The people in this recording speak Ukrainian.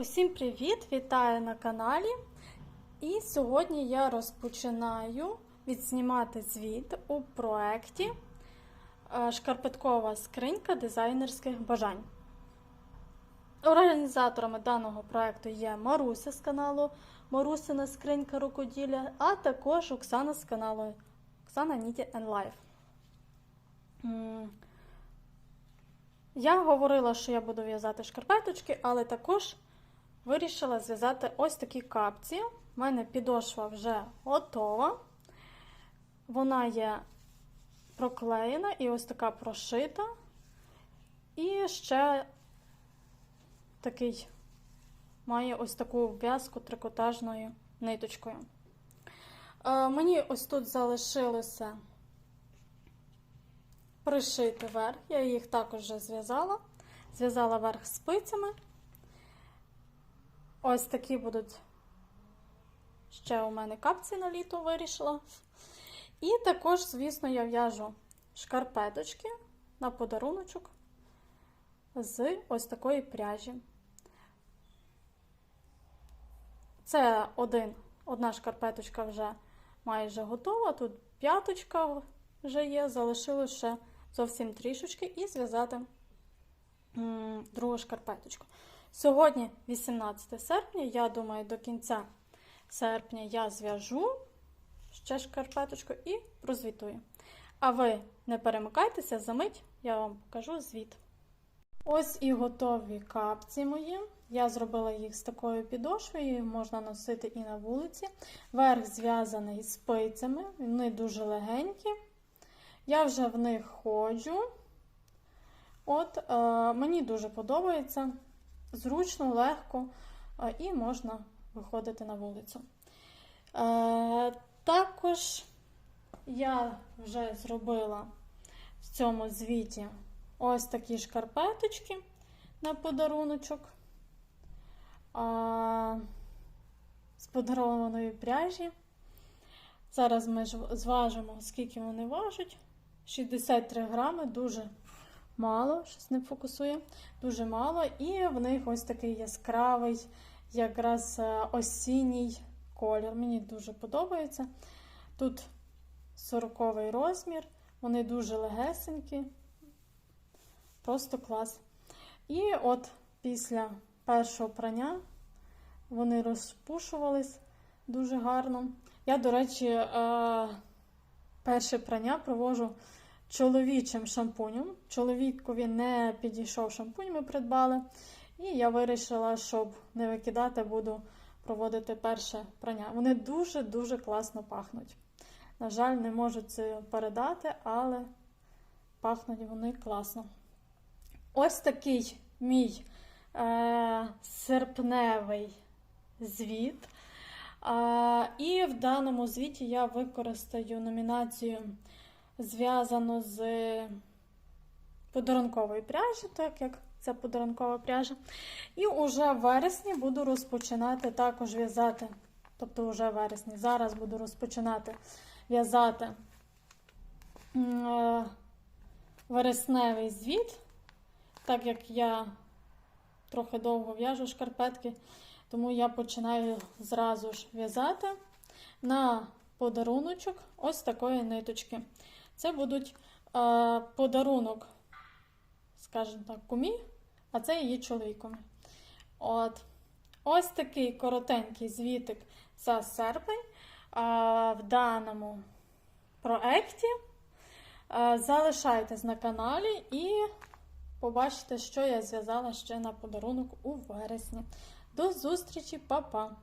Усім привіт! Вітаю на каналі. І сьогодні я розпочинаю відзнімати звіт у проєкті е, Шкарпеткова скринька дизайнерських бажань. Організаторами даного проєкту є Маруся з каналу Марусина скринька рукоділля, а також Оксана з каналу Оксана Ніті Life. Я говорила, що я буду в'язати шкарпеточки, але також вирішила зв'язати ось такі капці. У мене підошва вже готова. Вона є проклеєна і ось така прошита. І ще такий має ось таку в'язку трикотажною ниточкою. Е, мені ось тут залишилося пришити верх. Я їх також вже зв'язала. Зв'язала верх спицями. Ось такі будуть ще у мене капці на літо вирішила. І також, звісно, я в'яжу шкарпеточки на подаруночок з ось такої пряжі. Це один, одна шкарпеточка вже майже готова. Тут п'яточка вже є, залишилось ще зовсім трішечки і зв'язати другу шкарпеточку. Сьогодні 18 серпня, я думаю, до кінця серпня я зв'яжу ще шкарпеточку і прозвітую. А ви не перемикайтеся, за мить я вам покажу звіт. Ось і готові капці мої. Я зробила їх з такою підошвою, можна носити і на вулиці. Верх зв'язаний спицями, вони дуже легенькі. Я вже в них ходжу. От, е, Мені дуже подобається. Зручно, легко е, і можна виходити на вулицю. Е, також я вже зробила в цьому звіті ось такі шкарпеточки на подаруночок з подарованої пряжі. Зараз ми зважимо, скільки вони важать. 63 грами, дуже мало, щось не фокусує, дуже мало. І в них ось такий яскравий, якраз е, осінній колір. Мені дуже подобається. Тут 40 розмір, вони дуже легесенькі, просто клас. І от після першого прання вони розпушувались дуже гарно. Я, до речі, е, перше прання провожу чоловічим шампунем. Чоловікові не підійшов шампунь, ми придбали. І я вирішила, щоб не викидати, буду проводити перше прання. Вони дуже-дуже класно пахнуть. На жаль, не можу це передати, але пахнуть вони класно. Ось такий мій е, серпневий звіт. А, І в даному звіті я використаю номінацію зв'язану з подарункової пряжі, так як це подарункова пряжа. І уже в вересні буду розпочинати також в'язати. Тобто, вже в вересні. Зараз буду розпочинати в'язати е, вересневий звіт, так як я трохи довго в'яжу шкарпетки. Тому я починаю зразу ж в'язати на подаруночок ось такої ниточки. Це будуть е, подарунок, скажімо так, кумі, а це її чоловікові. От. Ось такий коротенький звітик за серпень е, в даному проєкті. Е, залишайтесь на каналі і побачите, що я зв'язала ще на подарунок у вересні. До зустрічі, па-па!